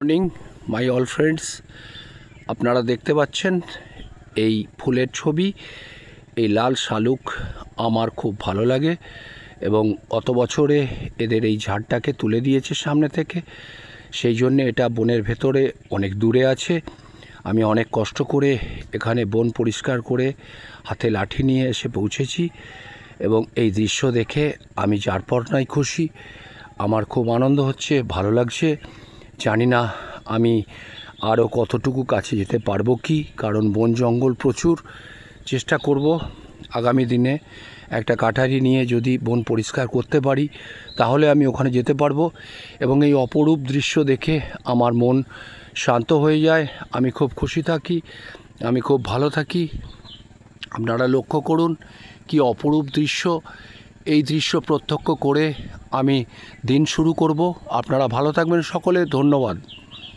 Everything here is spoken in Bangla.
মর্নিং মাই অল ফ্রেন্ডস আপনারা দেখতে পাচ্ছেন এই ফুলের ছবি। এই লাল শালুক আমার খুব ভালো লাগে এবং গত বছরে এদের এই ঝাড়টাকে তুলে দিয়েছে সামনে থেকে। সেই জন্যে এটা বনের ভেতরে অনেক দূরে আছে। আমি অনেক কষ্ট করে এখানে বন পরিষ্কার করে হাতে লাঠি নিয়ে এসে পৌঁছেছি এবং এই দৃশ্য দেখে আমি যার পর নাই খুশি। আমার খুব আনন্দ হচ্ছে, ভালো লাগছে। জানি না আমি আরও কতটুকু কাছে যেতে পারব কি, কারণ বন জঙ্গল প্রচুর। চেষ্টা করব আগামী দিনে একটা কাঠারি নিয়ে যদি বন পরিষ্কার করতে পারি, তাহলে আমি ওখানে যেতে পারব এবং এই অপরূপ দৃশ্য দেখে আমার মন শান্ত হয়ে যায়। আমি খুব খুশি থাকি, আমি খুব ভালো থাকি। আপনারা লক্ষ্য করুন কি অপরূপ দৃশ্য। এই দৃশ্য প্রত্যক্ষ করে আমি দিন শুরু করব। আপনারা ভালো থাকবেন সকলে ধন্যবাদ।